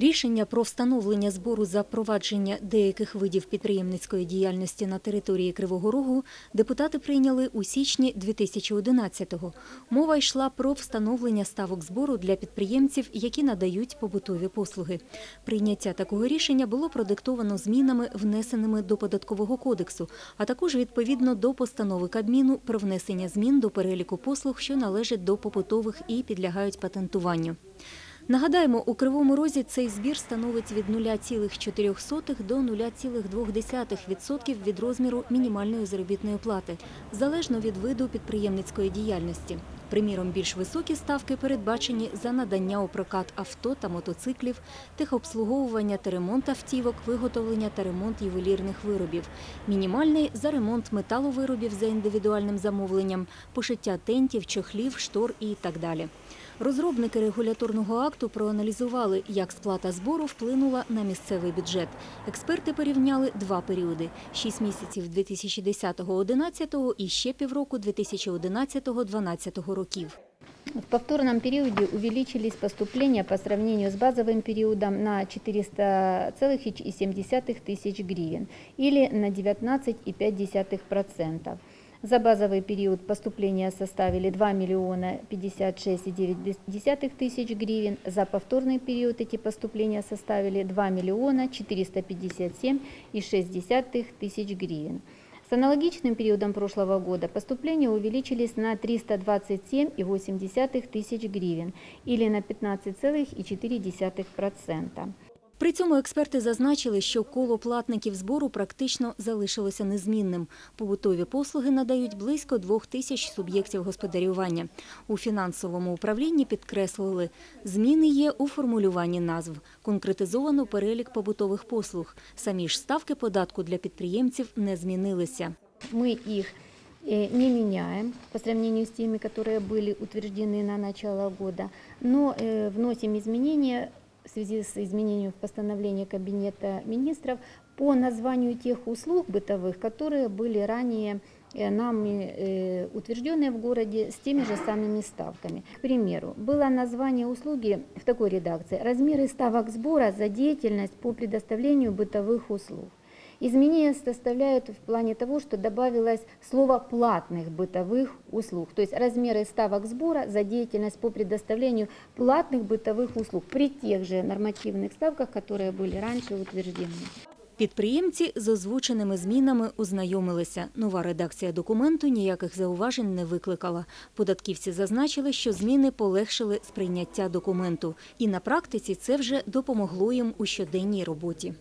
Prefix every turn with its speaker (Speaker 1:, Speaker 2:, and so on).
Speaker 1: Рішення про встановлення збору за провадження деяких видів підприємницької діяльності на території Кривого Рогу депутати прийняли у січні 2011-го. Мова йшла про встановлення ставок збору для підприємців, які надають побутові послуги. Прийняття такого рішення було продиктовано змінами, внесеними до податкового кодексу, а також відповідно до постанови Кабміну про внесення змін до переліку послуг, що належать до побутових і підлягають патентуванню. Нагадаємо, у Кривому Розі цей збір становить від 0,4 до 0,2% від розміру мінімальної заробітної плати, залежно від виду підприємницької діяльності. Приміром, більш високі ставки передбачені за надання у прокат авто та мотоциклів, техобслуговування та ремонт автівок, виготовлення та ремонт ювелірних виробів. Мінімальний – за ремонт металовиробів за індивідуальним замовленням, пошиття тентів, чохлів, штор і так далі. Розробники регуляторного акту проаналізували, як сплата збору вплинула на місцевий бюджет. Експерти порівняли два періоди – 6 місяців 2010-2011 і ще півроку 2011-2012 років.
Speaker 2: В повторном периоде увеличились поступления по сравнению с базовым периодом на 400,7 тысяч гривен или на 19,5%. За базовый период поступления составили 2 миллиона 56,9 тысяч гривен. За повторный период эти поступления составили 2 миллиона 457,6 тысяч гривен. С аналогичным периодом прошлого года поступления увеличились на 327,8 тысяч гривен или на 15,4%.
Speaker 1: При цьому експерти зазначили, що коло платників збору практично залишилося незмінним. Побутові послуги надають близько двох тисяч суб'єктів господарювання. У фінансовому управлінні підкреслили, зміни є у формулюванні назв. Конкретизовано перелік побутових послуг. Самі ж ставки податку для підприємців не змінилися.
Speaker 2: Мы их э, не меняем по сравнению с теми, которые были утверждены на начало года, но э, вносим изменения в связи с изменением в постановлении Кабинета министров по названию тех услуг бытовых, которые были ранее э, нами э, утвержденные в городе с теми же самыми ставками. К примеру, было название услуги в такой редакции «Размеры ставок сбора за деятельность по предоставлению бытовых услуг». Изменения составляют в плане того, что добавилось слово «платных бытовых услуг», то есть размеры ставок сбора за деятельность по предоставлению платных бытовых услуг при тех же нормативных ставках, которые были раньше утверждены.
Speaker 1: Підприємці з озвученими змінами ознайомилися. Нова редакція документу ніяких зауважень не викликала. Податківці зазначили, що зміни полегшили сприйняття документу. І на практиці це вже допомогло їм у щоденній роботі.